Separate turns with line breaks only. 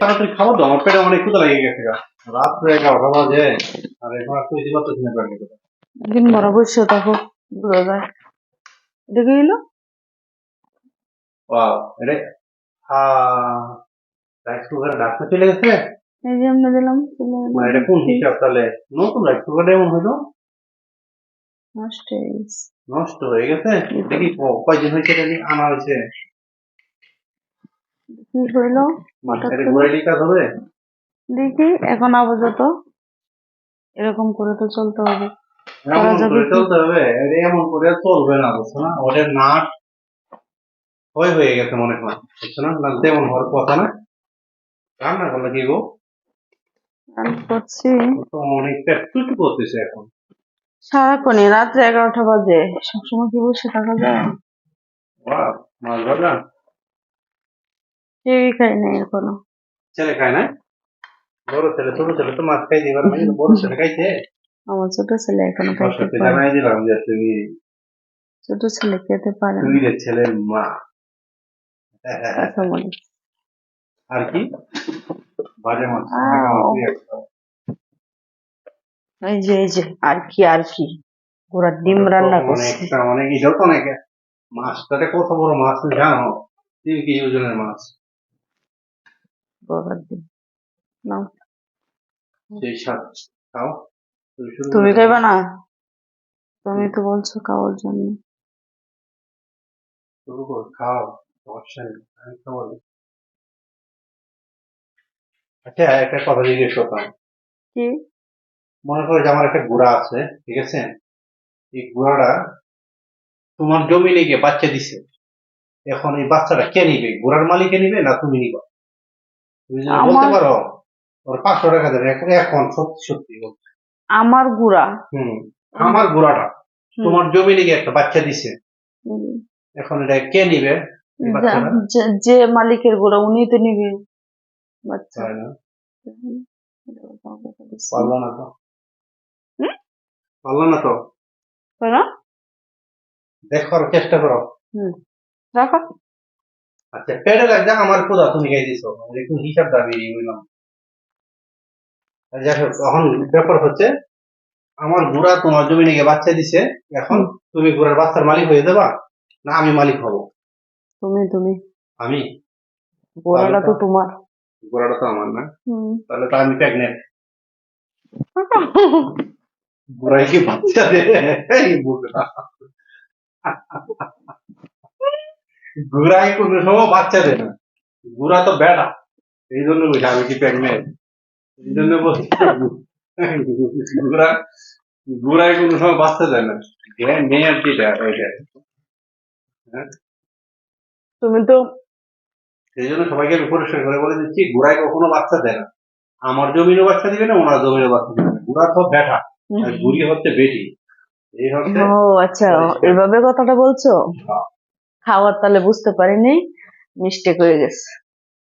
তাড়াতাড়ি খাব তো আমার পেটে অনেক ক্ষুদা লেগে গেছে রাত্রে এগারোটা বাজে আর এখন আর তুই দিবা তো কিনে
একদিন বড় বসে থাকো বুঝা যায় দেখে এলো
ওয়াও এটা রাইস কুকারে ডাক্তার চলে গেছে।
এই যে আমরা দিলাম
মানে এটা কোন হিসাব তাহলে? নতুন রাইস কুকারটা এমন হইল?
নষ্ট হয়ে গেছে।
নষ্ট হয়ে গেছে দেখি কয়দিন হয়েছে আনা হয়েছে?
কি হইল দেখি এখন আপাতত এরকম করে তো চলতে হবে।
এমন
যাবে
করে
কি?
চলতে হবে এমন করে চলবে না বুঝছ না? ওদের নাট হয়ে হয়ে গেছে মনে হয় বুঝছ না? না তেমন হওয়ার কথা না। রান্না করলে কি গো?
আমি করছি।
তো অনেক পেট করতেছে এখন।
সারাক্ষণই রাত্রে এগারোটা বাজে। সবসময় কি বসে থাকা যায়?
মাছ ভাজা।
কেউই নাই এখনও।
ছেলে খায় না বড় ছেলে ছোট ছেলে তো মাছ খাই দিবার না কিন্তু বড় ছেলে খাইছে।
আমার ছোট ছেলে এখনও খাইতে পারে
জানাই দিলাম যে তুমি
ছোট ছেলে খেতে পারে
তুমি যে ছেলের মা। আর কি? বাজে মাছ
এই যে এই যে আর কি আর কি? পুরা ডিম রান্না করছি।
অনেক অনেক মাছটাতে কত বড় মাছ জানো? তিন কেজি ওজনের মাছ?
বাবার ডিম নাও।
সেই স্বাদ খাও। তুমি
খাইবা না? তুমি তো বলছো খাওয়ার জন্য।
খাও। সমস্যা নেই আমি আচ্ছা একটা কথা জিজ্ঞেস করতাম।
কি?
মনে করো যে আমার একটা গুড়া আছে ঠিক আছে? এই গুড়াটা তোমার জমিনে গিয়ে বাচ্চা দিছে। এখন এই বাচ্চাটা কে নিবে? ঘোড়ার মালিকে নিবে না তুমি নিবা? বলতে
আমার-
পারো ওর পাঁচশো টাকা দেবে। এখন সত্যি সত্যি।
আমার গুড়া।
হুম আমার
হুম।
তোমার জমিনে গিয়ে একটা বাচ্চা দিছে। এখন এটা কে নিবে
যা- মালিকের গুড়া উনি তো নিবে। বাচ্চা।
না? পারল না তো? পারল না তো? চেষ্টা করো।
রাখো।
আচ্ছা পেটে লাগছে আমার খোদা তুমি খাই দিছো। একটু হিসাব দাবি বুঝলাম। যাই হোক এখন ব্যাপার হচ্ছে আমার বুড়া তোমার জমি গিয়ে বাচ্চা দিছে এখন তুমি বুড়ার বাচ্চার মালিক হয়ে যাবা না আমি মালিক হব?
তুমি তুমি।
আমি?
গোড়াটা তো তোমার।
বুড়াটা তো আমার না। তাহলে তো আমি প্রেগনেন্ট বুড়াই কি বাচ্চা দে এই কোনো সময় বাচ্চা দে না। তো বেড়া। এই জন্য বলছি আমি কি প্রেগনেন্ট? এই জন্য বলছি কোনো সময় বাচ্চা দেয় না। কি দেয় দেয়।
তুমি তো
সেই জন্য সবাইকে আমি পরিষ্কার করে বলে দিচ্ছি বুড়াই কখনো বাচ্চা দেয় না। আমার জমিরও বাচ্চা দিবে না ওনার জমিরও বাচ্চা দিবে না। তো বেটা আর বুড়ি হচ্ছে বেটি। এই হচ্ছে
ও আচ্ছা এভাবে কথাটা বলছো?
হ্যাঁ।
খাওয়ার তালে বুঝতে পারিনি মিস্টেক হয়ে গেছে।